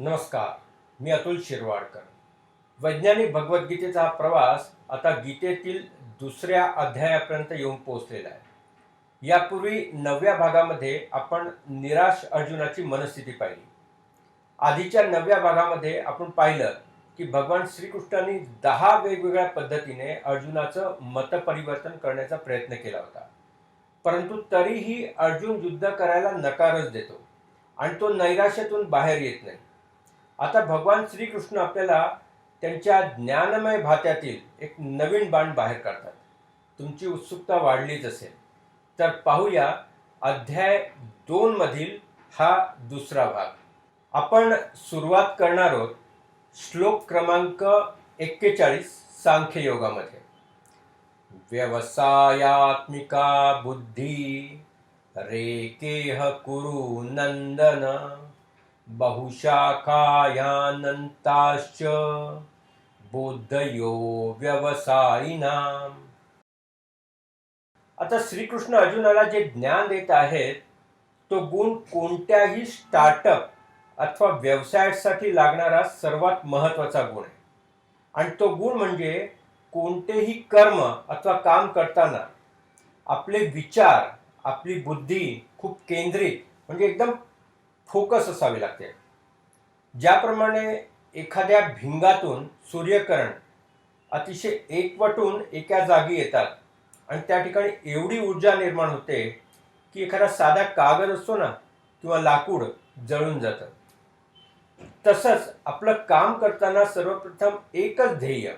नमस्कार मी अतुल शिरवाडकर. वैज्ञानिक भगवद्गीतेचा हा प्रवास आता गीतेतील दुसऱ्या अध्यायापर्यंत येऊन पोहोचलेला आहे. यापूर्वी नवव्या भागामध्ये आपण निराश अर्जुनाची मनस्थिती पाहिली. आधीच्या नवव्या भागामध्ये आपण पाहिलं की भगवान श्रीकृष्णांनी दहा वेगवेगळ्या पद्धतीने अर्जुनाचं मतपरिवर्तन करण्याचा प्रयत्न केला होता. परंतु तरीही अर्जुन युद्ध करायला नकारच देतो आणि तो नैराश्यातून बाहेर येत नाही. आता भगवान श्रीकृष्ण आपल्याला त्यांच्या ज्ञानमय भात्यातील एक नवीन बाण बाहेर काढतात. तुमची उत्सुकता वाढलीच असेल. तर पाहूया अध्याय दोनमधील हा दुसरा भाग. आपण सुरुवात करणार आहोत श्लोक क्रमांक एक्केचाळीस सांख्ययोगामध्ये. व्यवसायात्मिका बुद्धी रेकेह कुरु नंदन। बहुशाखायानन्ताश्च बुद्धयो व्यवसायिनाम। आता श्रीकृष्ण अर्जुनाला जे ज्ञान देत आहेत तो गुण कोणत्याही स्टार्टअप अथवा व्यवसायासाठी लागणारा सर्वात महत्त्वाचा गुण आहे. आणि तो गुण म्हणजे कोणतेही कर्म अथवा काम करताना आपले विचार आपली बुद्धी खूप केंद्रित म्हणजे एकदम फोकस असावी लागते. ज्याप्रमाणे एखाद्या भिंगातून सूर्यकरण अतिशय एकवटून एका जागी येतात आणि त्या ठिकाणी एवढी ऊर्जा निर्माण होते की एखादा साधा कागद असतो ना किंवा लाकूड जळून जातं. तसंच आपलं काम करताना सर्वप्रथम एकच ध्येय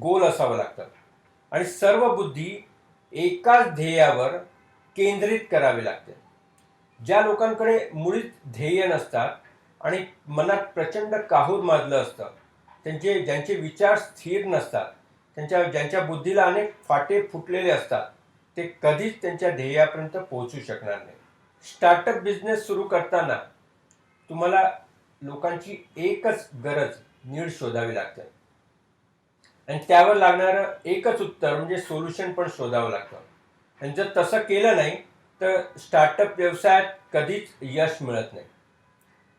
गोल असावं लागतं. आणि सर्व बुद्धी एकाच ध्येयावर केंद्रित करावी लागते. ज्या लोकांकडे मुळीच ध्येय नसतात आणि मनात प्रचंड काहूर माजलं असतं त्यांचे ज्यांचे विचार स्थिर नसतात त्यांच्या ज्यांच्या बुद्धीला अनेक फाटे फुटलेले असतात ते कधीच त्यांच्या ध्येयापर्यंत पोहोचू शकणार नाही. स्टार्टअप बिझनेस सुरू करताना तुम्हाला लोकांची एकच गरज नीड शोधावी लागते. आणि त्यावर लागणारं एकच उत्तर म्हणजे सोल्युशन पण शोधावं लागतं. आणि जर तसं केलं नाही तर स्टार्टअप व्यवसायात कधीच यश मिळत नाही.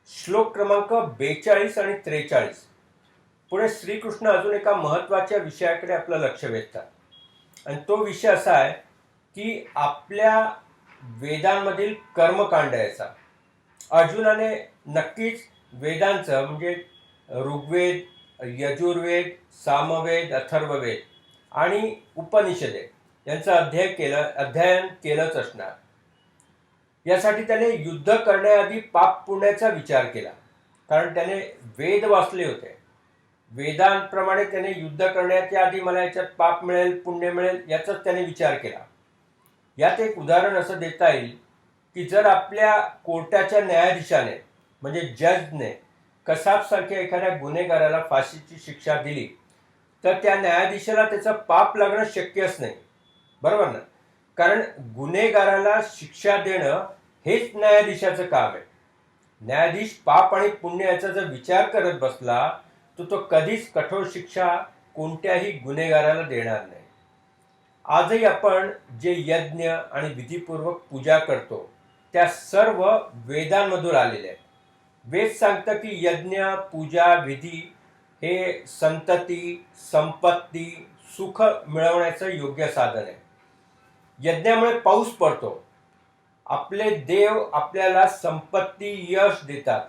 श्लोक क्रमांक बेचाळीस आणि त्रेचाळीस. पुढे श्रीकृष्ण अजून एका महत्त्वाच्या विषयाकडे आपलं लक्ष वेधतात. आणि तो विषय असा आहे की आपल्या वेदांमधील कर्मकांड याचा. अर्जुनाने नक्कीच वेदांचं म्हणजे ऋग्वेद यजुर्वेद सामवेद अथर्ववेद आणि उपनिषदे यांचं अध्ययन केलं अध्ययन केलंच असणार. यासाठी त्याने युद्ध करण्याआधी पाप पुण्याचा विचार केला. कारण त्याने वेद वाचले होते. वेदांप्रमाणे त्याने युद्ध करण्याच्या आधी मला याच्यात पाप मिळेल पुण्य मिळेल याचाच त्याने विचार केला. यात एक उदाहरण असं देता येईल की जर आपल्या कोर्टाच्या न्यायाधीशाने म्हणजे जजने कसाबसारख्या एखाद्या गुन्हेगाराला फाशीची शिक्षा दिली तर त्या न्यायाधीशाला त्याचं पाप लागणं शक्यच नाही. बरोबर ना? कारण गुन्हेगाराला शिक्षा देणं हेच न्यायाधीशाचं काम आहे. न्यायाधीश पाप आणि पुण्य याचा जर विचार करत बसला तर तो कधीच कठोर शिक्षा कोणत्याही गुन्हेगाराला देणार नाही. आजही आपण जे यज्ञ आणि विधीपूर्वक पूजा करतो त्या सर्व वेदांमधून आलेल्या आहेत. वेद सांगतं की यज्ञ पूजा विधी हे संतती संपत्ती सुख मिळवण्याचं योग्य साधन आहे. यज्ञामुळे पाऊस पडतो. आपले देव आपल्याला संपत्ती यश देतात.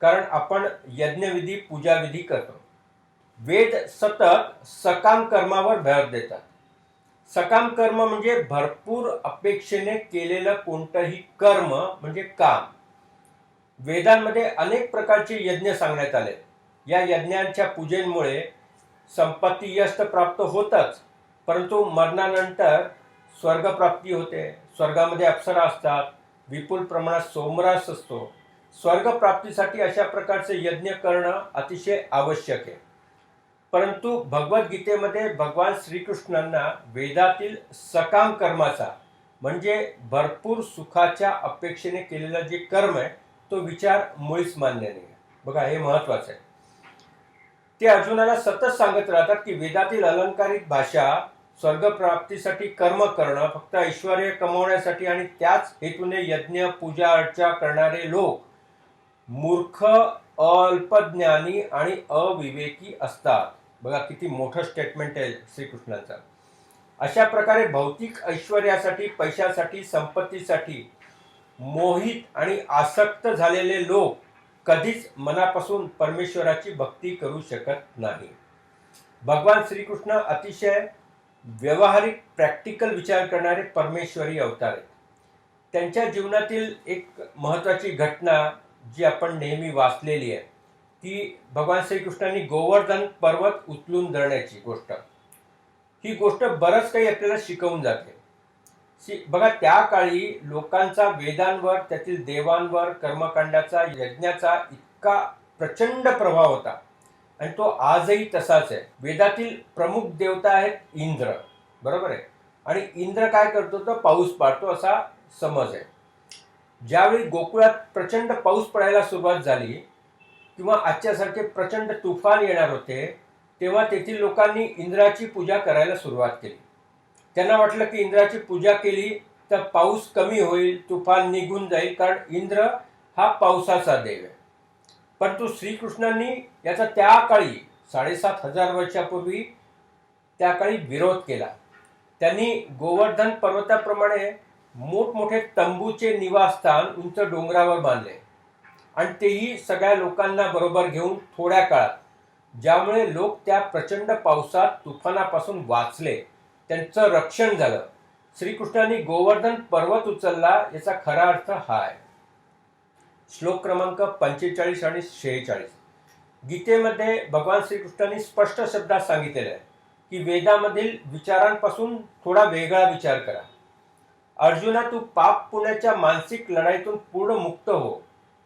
कारण आपण यज्ञविधी पूजाविधी करतो. वेद सतत सकाम कर्मावर भर देतात. सकाम कर्म म्हणजे भरपूर अपेक्षेने केलेलं कोणतंही कर्म म्हणजे काम. वेदांमध्ये अनेक प्रकारचे यज्ञ सांगण्यात आले. या यज्ञांच्या पूजेमुळे संपत्ती यश तर प्राप्त होतच. परंतु मरणानंतर स्वर्गप्राप्ती होते. स्वर्गामध्ये अप्सरा असतात. विपुल प्रमाणात सोमरास असतो. स्वर्गप्राप्तीसाठी अशा प्रकारचे यज्ञ करणं अतिशय आवश्यक आहे. परंतु भगवद्गीतेमध्ये भगवान श्रीकृष्णांना वेदातील सकाम कर्माचा म्हणजे भरपूर सुखाच्या अपेक्षेने केलेलं जे कर्म आहे तो विचार मुळीच मान्य नाही बघा हे महत्वाचं आहे. ते अर्जुनाला सतत सांगत राहतात की वेदातील अलंकारिक भाषा स्वर्गप्राप्तीसाठी कर्म करणं फक्त ऐश्वर कमवण्यासाठी आणि त्याच हेतूने यज्ञ पूजा अर्चा करणारे लोक मूर्ख अल्पज्ञानी आणि अविवेकी असतात. बघा किती मोठं स्टेटमेंट आहे श्रीकृष्णाचं. अशा प्रकारे भौतिक ऐश्वर्यासाठी पैशासाठी संपत्तीसाठी मोहित आणि आसक्त झालेले लोक कधीच मनापासून परमेश्वराची भक्ती करू शकत नाही. भगवान श्रीकृष्ण अतिशय व्यवहारिक प्रॅक्टिकल विचार करणारे परमेश्वरी अवतार आहेत. त्यांच्या जीवनातील एक महत्त्वाची घटना जी आपण नेहमी वाचलेली आहे ती भगवान श्रीकृष्णांनी गोवर्धन पर्वत उचलून धरण्याची गोष्ट. ही गोष्ट बरंच काही आपल्याला शिकवून जाते. शी- बघा त्या काळी लोकांचा वेदांवर त्यातील देवांवर कर्मकांडाचा यज्ञाचा इतका प्रचंड प्रभाव होता. आणि तो आजही तसाच आहे. वेदातील प्रमुख देवता आहेत इंद्र. बरोबर आहे? आणि इंद्र काय करतो तर पाऊस पाडतो असा समज आहे. ज्यावेळी गोकुळात प्रचंड पाऊस पडायला सुरुवात झाली किंवा आजच्यासारखे प्रचंड तुफान येणार होते तेव्हा तेथील लोकांनी इंद्राची पूजा करायला सुरुवात केली. त्यांना वाटलं की इंद्राची पूजा केली तर पाऊस कमी होईल तुफान निघून जाईल कारण इंद्र हा पावसाचा देव आहे. परंतु श्रीकृष्णांनी याचा त्या काळी साडेसात हजार वर्षापूर्वी त्या काळी विरोध केला. त्यांनी गोवर्धन पर्वताप्रमाणे मोठमोठे तंबूचे निवासस्थान उंच डोंगरावर बांधले. आणि तेही सगळ्या लोकांना बरोबर घेऊन थोड्या काळात ज्यामुळे लोक त्या प्रचंड पावसात तुफानापासून वाचले. त्यांचं रक्षण झालं. श्रीकृष्णांनी गोवर्धन पर्वत उचलला याचा खरा अर्थ हा आहे श्लोक क्रमांक पंचेचाळीस आणि शेहेचाळीस. गीतेमध्ये भगवान श्रीकृष्णांनी स्पष्ट शब्दात सांगितलेलं आहे की वेदामधील विचारांपासून थोडा वेगळा विचार करा. अर्जुना तू पाप पुण्याच्या मानसिक लढाईतून पूर्ण मुक्त हो.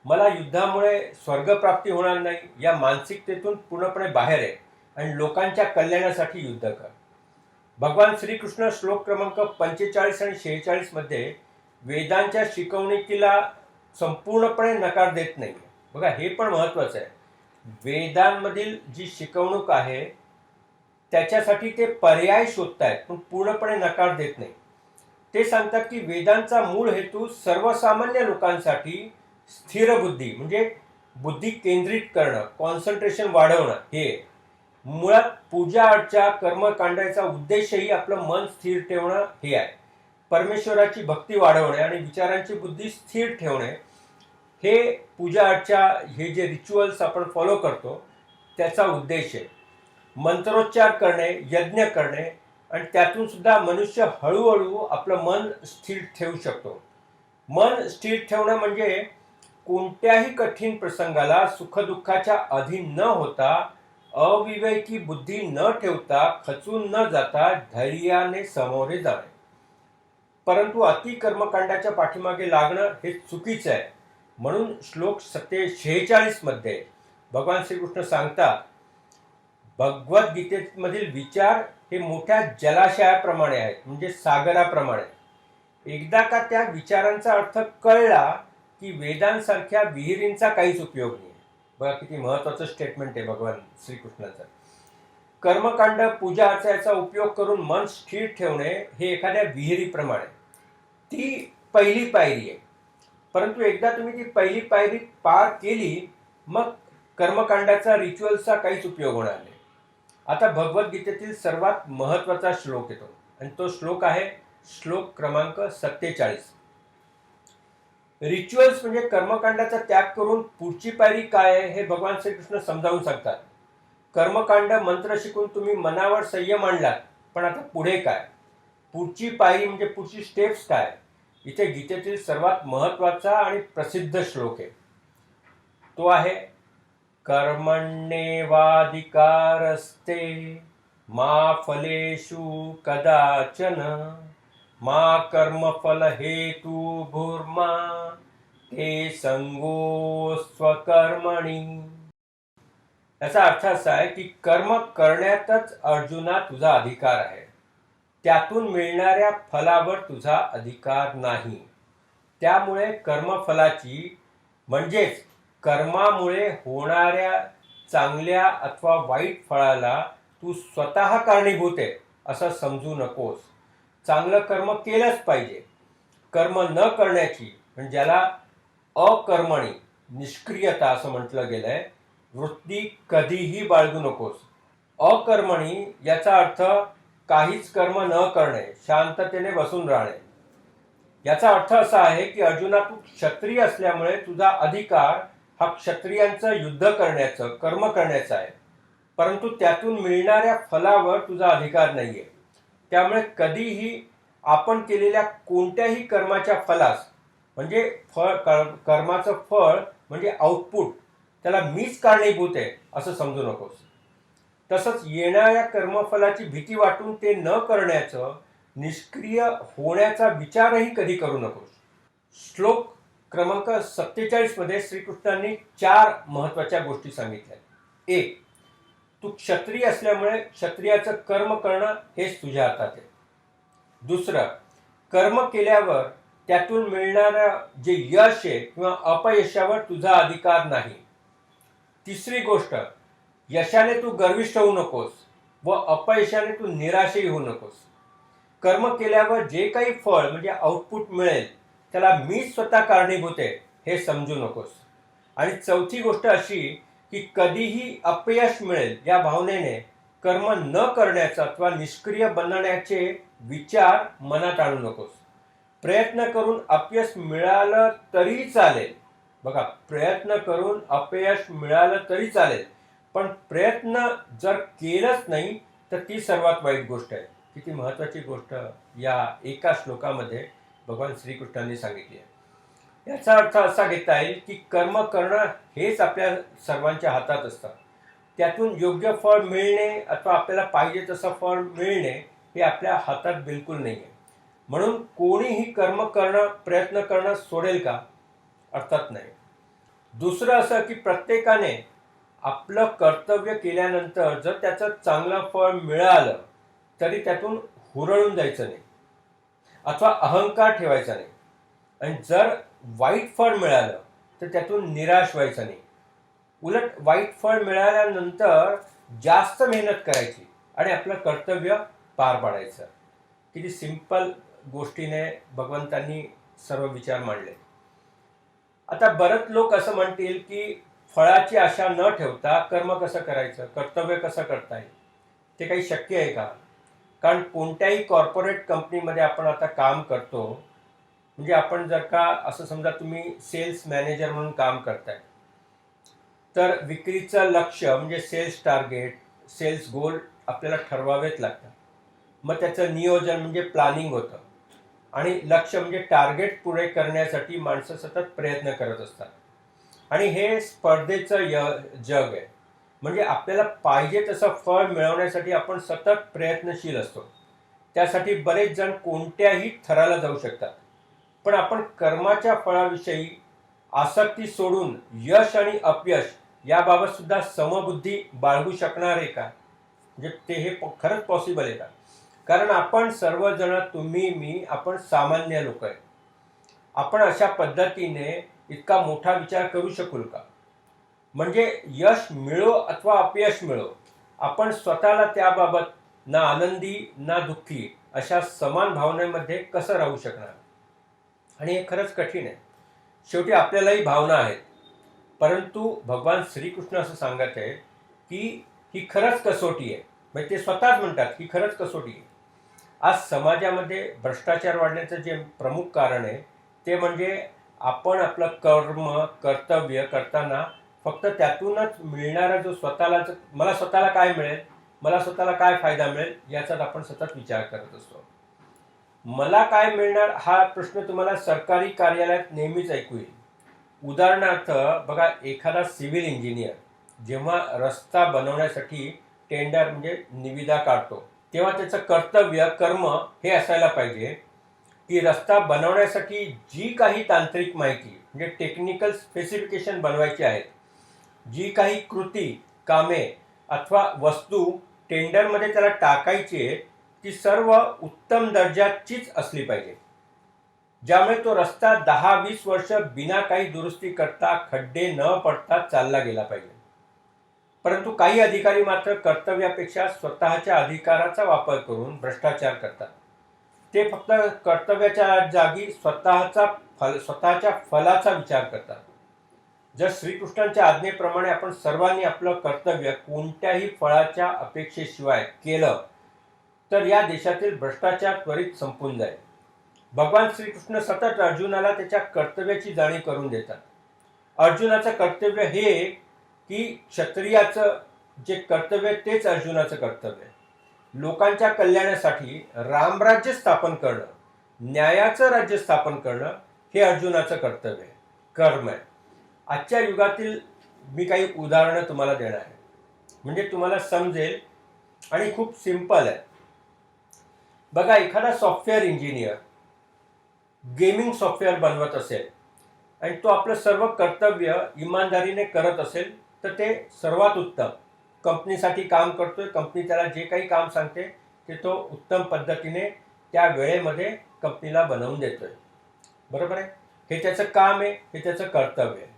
मला युद्धामुळे स्वर्गप्राप्ती होणार नाही. या मानसिकतेतून पूर्णपणे बाहेर आहे आणि लोकांच्या कल्याणासाठी युद्ध कर. भगवान श्रीकृष्ण श्लोक क्रमांक पंचेचाळीस आणि शेहेचाळीसमध्ये वेदांच्या शिकवणुकीला संपूर्णपणे नकार देत नाही. बघा हे पण महत्वाचं आहे. वेदांमधील जी शिकवणूक आहे त्याच्यासाठी ते पर्याय शोधतायत पण पूर्णपणे नकार देत नाही. ते सांगतात की वेदांचा मूळ हेतू सर्वसामान्य लोकांसाठी स्थिर बुद्धी म्हणजे बुद्धी केंद्रित करणं कॉन्सन्ट्रेशन वाढवणं हे. आहे. मुळात पूजा अर्चा कर्मकांडाचा उद्देशही आपलं मन स्थिर ठेवणं हे आहे. परमेश्वराची भक्ती वाढवणे आणि विचारांची बुद्धी स्थिर ठेवणे हे पूजा अर्चा हे जे रिच्युअल्स आपण फॉलो करतो त्याचा उद्देश आहे. मंत्रोच्चार करणे यज्ञ करणे आणि त्यातून सुद्धा मनुष्य हळूहळू आपलं मन स्थिर ठेवू शकतो. मन स्थिर ठेवणं म्हणजे कोणत्याही कठीण प्रसंगाला सुखदुःखाच्या अधीन न होता अविवेकी बुद्धी न ठेवता खचून न जाता धैर्याने समोरे जाणे परंतु अति कर्मकांडाच्या पाठीमागे लागणं हे चुकीचं आहे. म्हणून श्लोक सत्ते शेहेचाळीसमध्ये भगवान श्रीकृष्ण सांगतात भगवद्गीतेमधील विचार हे मोठ्या जलाशयाप्रमाणे आहेत म्हणजे सागराप्रमाणे. एकदा का त्या विचारांचा अर्थ कळला की वेदांसारख्या विहिरींचा काहीच उपयोग नाही. बघा किती महत्वाचं स्टेटमेंट आहे भगवान श्रीकृष्णाचं. कर्मकांड पूजा अर्चाचा उपयोग करून मन स्थिर ठेवणे हे एखाद्या विहिरीप्रमाणे. ती पहिली पायरी आहे. परंतु एकदा तुम्ही ती पहिली पायरी पार केली मग कर्मकांडाचा रिच्युअलचा काहीच उपयोग होणार नाही. आता भगवद्गीतेतील सर्वात महत्त्वाचा श्लोक येतो. आणि तो श्लोक आहे श्लोक क्रमांक सत्तेचाळीस. रिच्युअल्स म्हणजे कर्मकांडाचा त्याग करून पुढची पायरी काय आहे हे भगवान श्रीकृष्ण समजावून सांगतात. कर्मकांड मंत्र शिकून तुम्ही मनावर संयम आणलात पण आता पुढे काय? पुढची पायरी म्हणजे पुढची स्टेप्स काय? इथे गीतेतील सर्वात महत्त्वाचा आणि प्रसिद्ध श्लोक आहे. तो आहे कर्मण्येवाधिकारस्ते मा फलेषु कदाचन मा कर्मफल हेतु भूर्मा ते संगो स्वकर्मणी. याचा अर्थ असा आहे की कर्म करण्यातच अर्जुना तुझा अधिकार आहे. त्यातून मिळणाऱ्या फलावर तुझा अधिकार नाही. त्यामुळे कर्मफलाची म्हणजेच कर्मामुळे होणाऱ्या चांगल्या अथवा वाईट फळाला तू स्वतः कारणीभूत आहे असं समजू नकोस. चांगलं कर्म केलंच पाहिजे. कर्म न करण्याची म्हणजे ज्याला अकर्मणी निष्क्रियता असं म्हटलं गेलंय वृत्ती कधीही बाळगू नकोस. अकर्मणी याचा अर्थ काहीच कर्म न करणे शांततेने बसून राहणे. याचा अर्थ असा आहे की अर्जुना तू क्षत्रिय असल्यामुळे तुझा अधिकार हा क्षत्रियांचं युद्ध करण्याचं कर्म करण्याचा आहे. परंतु त्यातून मिळणाऱ्या फलावर तुझा अधिकार नाहीये. त्यामुळे कधीही आपण केलेल्या कोणत्याही कर्माच्या फलास म्हणजे फळ कर्माचं फळ म्हणजे आउटपुट त्याला मीच कारणीभूत आहे असं समजू नकोस. तसंच येणाऱ्या कर्मफलाची भीती वाटून ते न करण्याचं निष्क्रिय होण्याचा विचारही कधी करू नकोस. श्लोक क्रमांक सत्तेचाळीसमध्ये श्रीकृष्णांनी चार महत्त्वाच्या गोष्टी सांगितल्या. एक तू क्षत्रिय असल्यामुळे क्षत्रियाचं कर्म करणं हेच तुझ्या हातात आहे. दुसरं कर्म केल्यावर त्यातून मिळणारं जे यश आहे किंवा अपयशावर तुझा अधिकार नाही. तिसरी गोष्ट यशाने तू गर्विष्ठ होऊ नकोस व अपयशाने तू निराशही होऊ नकोस. कर्म केल्यावर जे काही फळ म्हणजे आउटपुट मिळेल त्याला मी स्वतः कारणीभूत आहे हे समजू नकोस. आणि चौथी गोष्ट अशी की कधीही अपयश मिळेल या भावनेने कर्म न करण्याचा अथवा निष्क्रिय बनण्याचे विचार मनात आणू नकोस. प्रयत्न करून अपयश मिळालं तरी चालेल. बघा प्रयत्न करून अपयश मिळालं तरी चालेल. पण प्रयत्न जर केलंच नाही तर ती सर्वात वाईट गोष्ट आहे. किती महत्वाची गोष्ट या एका श्लोकामध्ये भगवान श्रीकृष्णांनी सांगितली आहे. याचा अर्थ असा घेता येईल की कर्म करणं हेच आपल्या सर्वांच्या हातात असतं. त्यातून योग्य फळ मिळणे अथवा आपल्याला पाहिजे तसं फळ मिळणे हे आपल्या हातात बिलकुल नाही आहे. म्हणून कोणीही कर्म करणं प्रयत्न करणं सोडेल का? अर्थात नाही. दुसरं असं की प्रत्येकाने आपलं कर्तव्य केल्यानंतर जर त्याचं चांगलं फळ मिळालं तरी त्यातून हुरळून जायचं नाही. अथवा अहंकार ठेवायचा नाही. आणि जर वाईट फळ मिळालं तर त्यातून निराश व्हायचं नाही. उलट वाईट फळ मिळाल्यानंतर जास्त मेहनत करायची आणि आपलं कर्तव्य पार पाडायचं. किती सिंपल गोष्टीने भगवंतांनी सर्व विचार मांडले. आता बरेच लोक असं म्हणतील की फळाची आशा न ठेवता कर्म कसं करायचं कर्तव्य कसं करता येईल ते काही शक्य आहे का? कारण कोणत्याही कॉर्पोरेट कंपनीमध्ये आपण आता काम करतो म्हणजे आपण जर का असं समजा तुम्ही सेल्स मॅनेजर म्हणून काम करताय तर विक्रीचं लक्ष म्हणजे सेल्स टार्गेट सेल्स गोल आपल्याला ठरवावेच लागतात. मग त्याचं नियोजन म्हणजे प्लॅनिंग होतं. आणि लक्ष म्हणजे टार्गेट पुढे करण्यासाठी माणसं सतत प्रयत्न करत असतात. आणि हे स्पर्धेचं य जग आहे. म्हणजे आपल्याला पाहिजे तसं फळ मिळवण्यासाठी आपण सतत प्रयत्नशील असतो. त्यासाठी बरेच जण कोणत्याही थराला जाऊ शकतात. पण आपण कर्माच्या फळाविषयी आसक्ती सोडून यश आणि अपयश याबाबत सुद्धा समबुद्धी बाळगू शकणार आहे का? म्हणजे ते हे खरंच पॉसिबल आहे का? कारण आपण सर्वजण तुम्ही मी आपण सामान्य लोक आहे. आपण अशा पद्धतीने इतका मोठा विचार करू शकू का म्हणजे यश मिळो अथवा अपयश मिळो आपण स्वतःला त्याबाबत ना आनंदी ना दुःखी अशा समान भावनेमध्ये कसं राहू शकणार? आणि हे खरंच कठीण आहे. शेवटी आपल्यालाही भावना आहेत. परंतु भगवान श्रीकृष्ण असं सांगत आहे की ही खरंच कसोटी आहे. म्हणजे ते स्वतःच म्हणतात ही खरंच कसोटी आहे. आज समाजामध्ये भ्रष्टाचार वाढण्याचं जे प्रमुख कारण आहे ते म्हणजे आपण आपलं कर्म कर्तव्य करताना फक्त त्यातूनच मिळणारा जो स्वतःला मला स्वतःला काय मिळेल? मला स्वतःला काय फायदा मिळेल? याचाच आपण सतत विचार करत असतो. मला काय मिळणार? हा प्रश्न तुम्हाला सरकारी कार्यालयात नेहमीच ऐकू येईल. उदाहरणार्थ बघा एखादा सिव्हिल इंजिनियर जेव्हा रस्ता बनवण्यासाठी टेंडर म्हणजे निविदा काढतो तेव्हा त्याचं कर्तव्य कर्म हे असायला पाहिजे. की रस्ता बनवण्यासाठी जी काही तांत्रिक माहिती म्हणजे टेक्निकल स्पेसिफिकेशन बनवायची आहेत जी काही कृती कामे अथवा वस्तू टेंडरमध्ये त्याला टाकायची आहे ती सर्व उत्तम दर्जाचीच असली पाहिजे. ज्यामुळे तो रस्ता दहा वीस वर्ष बिना काही दुरुस्ती करता खड्डे न पडता चालला गेला पाहिजे. परंतु काही अधिकारी मात्र कर्तव्यापेक्षा स्वतःच्या अधिकाराचा वापर करून भ्रष्टाचार करतात. ते फक्त कर्तव्याच्या जागी स्वतःचा फल स्वतःच्या फलाचा विचार करतात. जर श्रीकृष्णांच्या आज्ञेप्रमाणे आपण सर्वांनी आपलं कर्तव्य कोणत्याही फळाच्या अपेक्षेशिवाय केलं तर या देशातील भ्रष्टाचार त्वरित संपून जाईल. भगवान श्रीकृष्ण सतत अर्जुनाला त्याच्या कर्तव्याची जाणीव करून देतात. अर्जुनाचं कर्तव्य हे की क्षत्रियाचं जे कर्तव्य तेच अर्जुनाचं कर्तव्य लोकांच्या कल्याणासाठी रामराज्य स्थापन करणं न्यायाचं राज्य स्थापन करणं हे अर्जुनाचं कर्तव्य आहे कर्म आहे. आजच्या युगातील मी काही उदाहरणं तुम्हाला देणार आहे. म्हणजे तुम्हाला समजेल आणि खूप सिंपल आहे. बघा एखादा सॉफ्टवेअर इंजिनियर गेमिंग सॉफ्टवेअर बनवत असेल आणि तो आपलं सर्व कर्तव्य इमानदारीने करत असेल तर ते सर्वात उत्तम. कंपनीसाठी काम करतोय कंपनी त्याला जे काही काम सांगते ते तो उत्तम पद्धतीने त्या वेळेमध्ये कंपनीला बनवून देतोय. बरोबर आहे? हे त्याचं काम आहे हे त्याचं कर्तव्य आहे.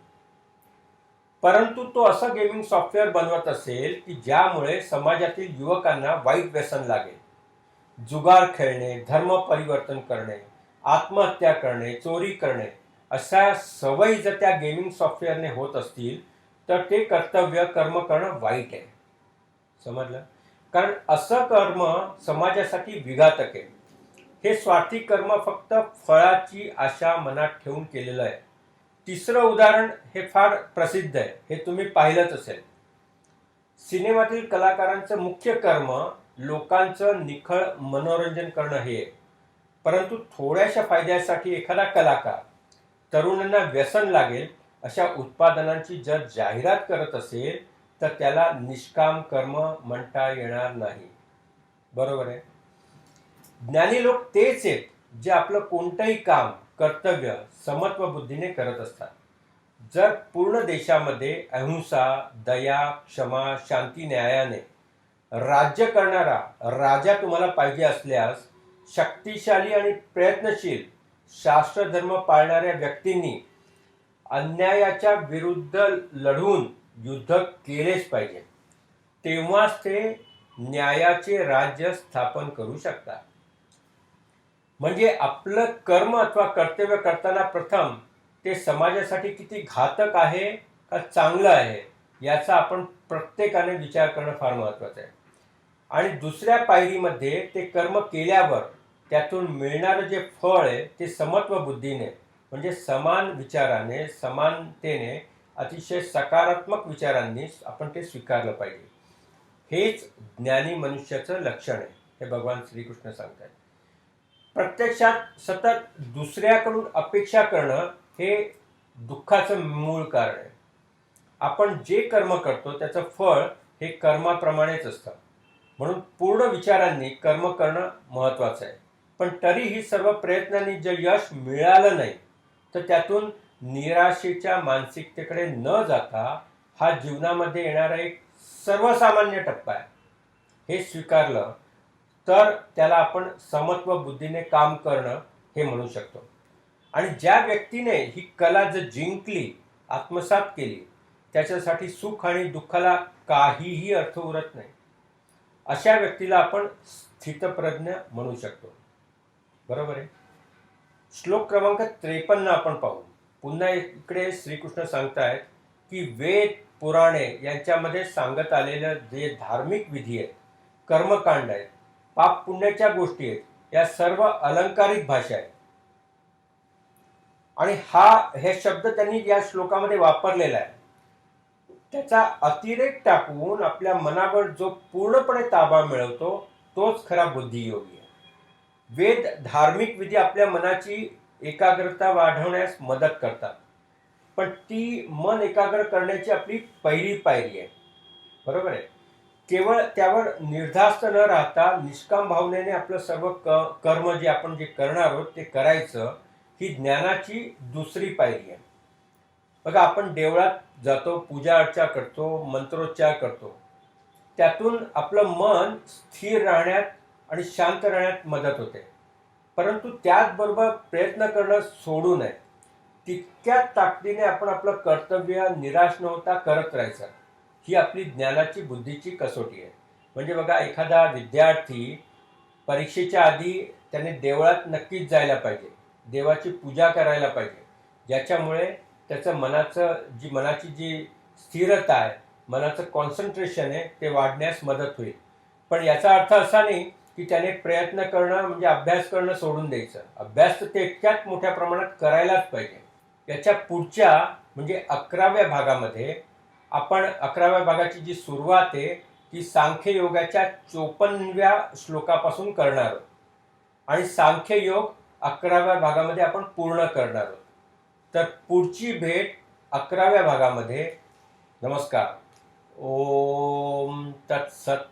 परंतु तो असं गेमिंग सॉफ्टवेअर बनवत असेल की ज्यामुळे समाजातील युवकांना वाईट व्यसन लागेल. जुगार खेळणे धर्म परिवर्तन करणे आत्महत्या करणे चोरी करणे अशा सवयी जर त्या गेमिंग सॉफ्टवेअरने होत असतील तर ते कर्तव्य कर्म करणं वाईट आहे. समजलं? कारण असं कर्म समाजासाठी विघातक आहे. हे स्वार्थी कर्म फक्त फळाची आशा मनात ठेवून केलेलं आहे. तिसरं उदाहरण हे फार प्रसिद्ध आहे. हे तुम्ही पाहिलंच असेल. सिनेमातील कलाकारांचं मुख्य कर्म लोकांचं निखळ मनोरंजन करणं हे आहे. परंतु थोड्याशा फायद्यासाठी एखादा कलाकार तरुणांना व्यसन लागेल अशा उत्पादनांची जर जाहिरात करत असेल तर त्याला निष्काम कर्म म्हणता येणार नाही. बरोबर आहे? ज्ञानी लोक तेच आहेत जे आपलं कोणतंही काम कर्तव्य समत्व बुद्धीने करत असतात. जर पूर्ण देशामध्ये अहिंसा दया क्षमा शांती न्यायाने राज्य करणारा राजा तुम्हाला पाहिजे असल्यास शक्तिशाली आणि प्रयत्नशील शास्त्रधर्म पाळणाऱ्या व्यक्तींनी अन्यायाच्या विरुद्ध लढून युद्ध केलेच पाहिजे. तेव्हाच ते न्यायाचे राज्य स्थापन करू शकतात. म्हणजे आपलं कर्म अथवा कर्तव्य करताना प्रथम ते समाजासाठी किती घातक आहे का चांगलं आहे याचा आपण प्रत्येकाने विचार करणं फार महत्त्वाचं आहे. आणि दुसऱ्या पायरीमध्ये ते कर्म केल्यावर त्यातून मिळणारं जे फळ आहे ते समत्व बुद्धीने म्हणजे समान विचाराने समानतेने अतिशय सकारात्मक विचारांनी आपण ते स्वीकारलं पाहिजे. हेच ज्ञानी मनुष्याचं लक्षण आहे हे भगवान श्रीकृष्ण सांगतात प्रत्यक्षात सतत दुसऱ्याकडून अपेक्षा करणं हे दुःखाचं मूळ कारण आहे. आपण जे कर्म करतो त्याचं फळ हे कर्माप्रमाणेच असतं. म्हणून पूर्ण विचारांनी कर्म करणं महत्त्वाचं आहे. पण तरीही सर्व प्रयत्नांनी जर यश मिळालं नाही तर त्यातून निराशेच्या मानसिकतेकडे न जाता हा जीवनामध्ये येणारा एक सर्वसामान्य टप्पा आहे. हे स्वीकारलं तर त्याला आपण समत्व बुद्धीने काम करणं हे म्हणू शकतो. आणि ज्या व्यक्तीने ही कला जर जिंकली आत्मसात केली त्याच्यासाठी सुख आणि दुःखाला काहीही अर्थ उरत नाही. अशा व्यक्तीला आपण स्थितप्रज्ञ म्हणू शकतो. बरोबर आहे? श्लोक क्रमांक त्रेपन्न आपण पाहू. पुन्हा इकडे श्रीकृष्ण सांगतायत की वेद पुराणे यांच्यामध्ये सांगत आलेलं जे धार्मिक विधी आहेत कर्मकांड आहेत पाप पुण्याच्या गोष्टी आहेत या सर्व अलंकारिक भाषा आहेत. आणि हा हे शब्द त्यांनी या श्लोकामध्ये वापरलेला आहे. त्याचा अतिरेक टाकून आपल्या मनावर जो पूर्णपणे ताबा मिळवतो तोच खरा बुद्धियोगी आहे. वेद धार्मिक विधी आपल्या मनाची एकाग्रता वाढवण्यास मदत करतात. पण ती मन एकाग्र करण्याची आपली पहिली पायरी आहे. बरोबर आहे? केवळ त्यावर निर्धास्त न राहता निष्काम भावनेने आपलं सर्व क कर्म जे आपण जे करणार आहोत ते करायचं ही ज्ञानाची दुसरी पायरी आहे. बघा आपण देवळात जातो पूजा अर्चा करतो मंत्रोच्चार करतो. त्यातून आपलं मन स्थिर राहण्यात आणि शांत राहण्यात मदत होते. परंतु त्याचबरोबर प्रयत्न करणं सोडू नये. तितक्याच ताकदीने आपण आपलं कर्तव्य निराश न होता करत राहायचं. ही आपली ज्ञानाची बुद्धीची कसोटी आहे. म्हणजे बघा एखादा विद्यार्थी परीक्षेच्या आधी त्याने देवळात नक्कीच जायला पाहिजे. देवाची पूजा करायला पाहिजे. ज्याच्यामुळे त्याचं मनाचं जी मनाची जी स्थिरता आहे मनाचं कॉन्सन्ट्रेशन आहे ते वाढण्यास मदत होईल. पण याचा अर्थ असा नाही की त्याने प्रयत्न करणं म्हणजे अभ्यास करणं सोडून द्यायचं. अभ्यास तर ते इतक्यात मोठ्या प्रमाणात करायलाच पाहिजे. याच्या पुढच्या म्हणजे अकराव्या भागामध्ये आपण अकराव्या भागाची जी सुरुवात आहे ती सांख्य योगाच्या चोपन्नव्या श्लोकापासून करणार आहोत. आणि सांख्य योग अकराव्या भागामध्ये आपण पूर्ण करणार आहोत. तर पुढची भेट अकराव्या भागामध्ये. नमस्कार. ओम तत्सत